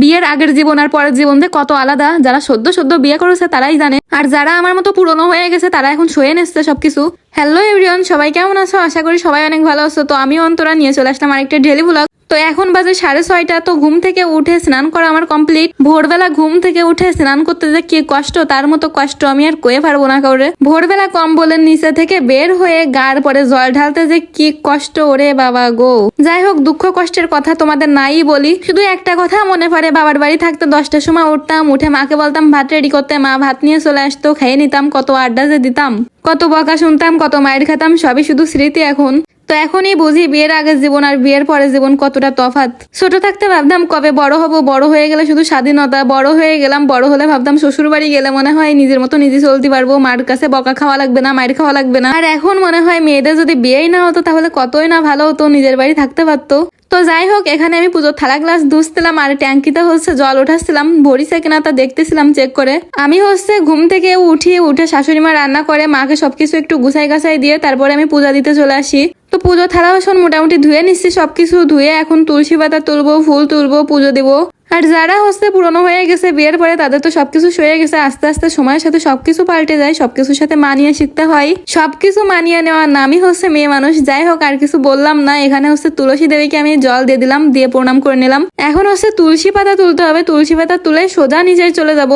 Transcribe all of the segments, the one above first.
বিয়ের আগের জীবন আর পরের জীবন যে কত আলাদা। যারা সদ্য সদ্য বিয়ে করেছে তারাই জানে। আর যারা আমার মতো পুরনো হয়ে গেছে তারা এখন সয়ে নেছে সবকিছু। হ্যালো এভরিওয়ান, সবাই কেমন আছো? আশা করি সবাই অনেক ভালো আছো। তো আমি অন্তরা, নিয়ে চলে আসলাম আরেকটা ডেলি ব্লগ তো এখন বাজে সাড়ে ছয়টা, তো ঘুম থেকে উঠে স্নান করা আমার কমপ্লিট ভোরবেলা ঘুম থেকে উঠে স্নান করতে যে কি কষ্ট, তার মতো কষ্ট আমি আর কয়ে পারব না কাউরে। ভোরবেলা কম্বলের নিচে থেকে বের হয়ে গার পরে জল ঢালতে যে কি কষ্ট ওরে বাবা গো। যাই হোক, দুঃখ কষ্টের কথা তোমাদের নাই বলি। শুধু একটা কথা মনে পড়ে, বাবার বাড়ি থাকতে দশটার সময় উঠতাম, উঠে মাকে বলতাম, ভাত রেডি করতে, মা ভাত নিয়ে চলে আসতো, খেয়ে নিতাম, কত আড্ডা যে দিতাম। কত বকা শুনতাম, কত মায়ের খেতাম, সবই শুধু স্মৃতি এখন। তো এখনই বুঝি বিয়ের আগের জীবন আর বিয়ের পরের জীবন কতটা তফাৎ ছোট থাকতে ভাবতাম কবে বড় হব, বড় হয়ে গেলে শুধু স্বাধীনতা, বড় হয়ে গেলাম, বড় হলে ভাবতাম শ্বশুর বাড়ি গেলে মনে হয় নিজের মতো নিজে চলতে পারব, মার কাছে বকা খাওয়া লাগবে না মায়ের খাওয়া লাগবে না। আর এখন মনে হয় মেয়েদের যদি বিয়েই না হতো, তাহলে কতই না ভালো হতো, নিজের বাড়ি থাকতে পারতো। তো যাই হোক, এখানে আমি পুজোর থালা গ্লাস ধুসছিলাম আর ট্যাঙ্কিতে হচ্ছে জল উঠাচ্ছিলাম ভরিছে কিনা তা দেখতেছিলাম চেক করে। আমি হচ্ছে ঘুম থেকে উঠি, উঠে শাশুড়ি মা রান্না করে, মাকে সবকিছু একটু গুছাই গাছাই দিয়ে তারপরে আমি পূজা দিতে চলে আসি। তো পুজো থালা বাসন মোটামুটি ধুয়ে নিচ্ছি, সবকিছু ধুয়ে এখন তুলসী পাতা তুলবো, ফুল তুলবো, পুজো দেবো। আর যারা হচ্ছে পুরনো হয়ে গেছে, বিয়ের পরে তাদের তো সবকিছু সয়ে গেছে। আস্তে আস্তে সময়ের সাথে সবকিছু পাল্টে যায়, সবকিছুর সাথে মানিয়ে শিখতে হয়। সবকিছু মানিয়ে নেওয়ার নামই হচ্ছে মেয়ে মানুষ। যাই হোক, আর কিছু বললাম না। এখানে হচ্ছে তুলসী দেবীকে আমি জল দিয়ে দিলাম, দিয়ে প্রণাম করে নিলাম। এখন হচ্ছে তুলসী পাতা তুলতে হবে। তুলসী পাতা তুলে সোজা নিজের চলে যাব।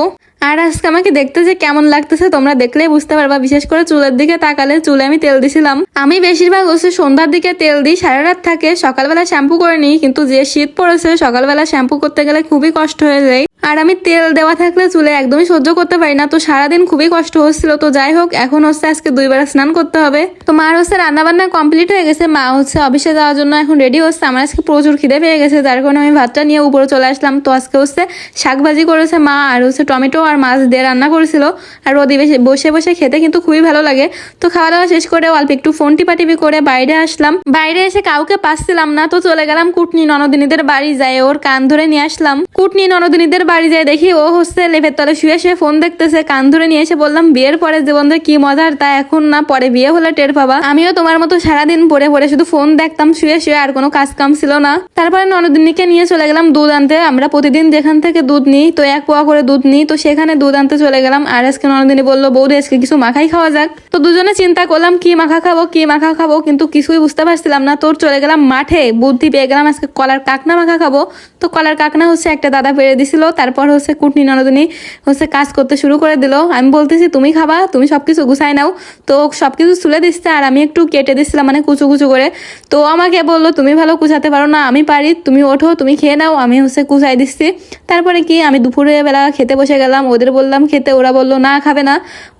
আর আজকে আমাকে দেখতে যে কেমন লাগতেছে, তোমরা দেখলেই বুঝতে পারবা। বিশেষ করে চুলের দিকে তাকালে চুলে আমি তেল দিছিলাম। আমি বেশিরভাগ হচ্ছে সন্ধ্যার দিকে তেল দিই, সারা রাত থাকে। সকালবেলা শ্যাম্পু করে নিই, কিন্তু যে শীত পড়েছে, সকালবেলা শ্যাম্পু করতে গেলে খুবই কষ্ট হয়ে যায়। আর আমি তেল দেওয়া থাকলে চুলে একদমই সহ্য করতে পারি না। তো সারাদিন খুবই কষ্ট হচ্ছিল। তো যাই হোক, এখন হচ্ছে আজকে দুইবার স্নান করতে হবে। তো মার হচ্ছে রান্না বান্না কমপ্লিট হয়ে গেছে। মা হচ্ছে অফিসে যাওয়ার জন্য এখন রেডি হচ্ছে। আমার আজকে প্রচুর খিদে পেয়ে গেছে। যার কারণে আমি ভাতটা নিয়ে উপরে চলে আসলাম। তো আজকে হচ্ছে শাক ভাজি করেছে মা আর হচ্ছে টমেটো আর মাছ দিয়ে রান্না করেছিল আর রোদি বসে বসে খেতে কিন্তু খুবই ভালো লাগে। তো খাওয়া দাওয়া শেষ করে অল্প একটু ফোন টিপাটিপি করে বাইরে আসলাম। বাইরে এসে কাউকে পাচ্ছিলাম না, তো চলে গেলাম কুটনি ননদিনীদের বাড়ি যায় ওর কান ধরে নিয়ে আসলাম। কুটনি ননদিনীদের বাড়ি যায় দেখি ও হচ্ছে লেপের তলে শুয়ে শুয়ে ফোন দেখতেছে, কান ধরে নিয়ে এসে বললাম, বিয়ের পরে জীবনটা কি মজার, তা এখন না, পরে বিয়ে হলে টের পাবা। আমিও তোমার মতো সারাদিন পরে পরে শুধু ফোন দেখতাম, শুয়ে শুয়ে আর কোনো কাজ কাম ছিল না। তারপরে ননদিনীকে নিয়ে চলে গেলাম দুধ আনতে। আমরা প্রতিদিন যেখান থেকে দুধ নিই, তো এক পোয়া করে দুধ নিই, তো সেখানে দুধ আনতে চলে গেলাম। আর আজকে ননদিনী বলল, বৌদি, আজকে কিছু মাখাই খাওয়া যাক। তো দুজনে চিন্তা করলাম, কি মাখা খাব, কি মাখা খাব? কিন্তু কিছুই বুঝতে পারছিলাম না। তোর চলে গেলাম মাঠে, বুদ্ধি পেয়ে গেলাম, আজকে কলার কাকনা মাখা খাব। তো কলার কাকনা হচ্ছে একটা দাদা পেরে দিছিল, তারপর হচ্ছে কুটনি ননদিনী হচ্ছে কাজ করতে শুরু করে দিল। আমি বলতেছি, তুমি খাবা, তুমি সবকিছু গুছাই নাও। তো সবকিছু তুলে দিচ্ছে, আর আমি একটু কেটে দিচ্ছিলাম মানে কুচু কুচু করে। তো আমাকে বলল, তুমি ভালো কুচাতে পারো না, আমি পারি, তুমি ওঠো, তুমি খেয়ে নাও, আমি হচ্ছে কুচাই দিচ্ছি। তারপরে কি, আমি দুপুরে বেলা খেতে বসে গেলাম। ওদের বললাম খেতে, ওরা বলল, না, খাবে না।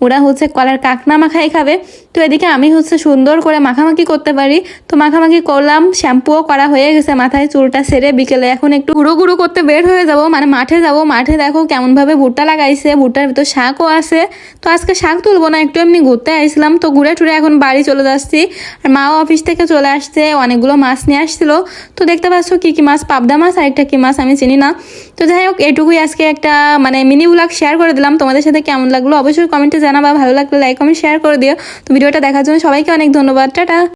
ওরা হচ্ছে কলার কাকনা মাখাই খাবে। তো এদিকে আমি হচ্ছে সুন্দর করে মাখামাখি করতে পারি। তো মাখামাখি করলাম, শ্যাম্পুও করা হয়ে গেছে মাথায়, চুলটা সেরে বিকেলে এখন একটু গুঁড়ো গুঁড়ো করতে বের হয়ে যাব মানে মাঠে যাব। মাঠে দেখো কেমন ভাবে ভুট্টা লাগাইছে, ভুট্টার ভিতর শাকও আছে। তো আজকে শাক তুলবো না, একটু এমনি ঘুরতে আইছিলাম। তো ঘুরে টুরে এখন বাড়ি চলে যাচ্ছি। আর মাও অফিস থেকে চলে আসছে, অনেকগুলো মাছ নিয়ে আসছিল। তো দেখতে পাচ্ছ কি কি মাছ, পাবদা মাছ আর একটা কি মাছ আমি চিনি না। তো যাই হোক, এটুকুই আজকে একটা মানে মিনি ব্লগ শেয়ার করে দিলাম। তোমাদের সাথে কেমন লাগল অবশ্যই কমেন্টে জানাবা। ভালো লাগলে লাইক কমেন্ট শেয়ার করে দিও। তো ভিডিওটা দেখার জন্য সবাইকে অনেক ধন্যবাদ। টাটা!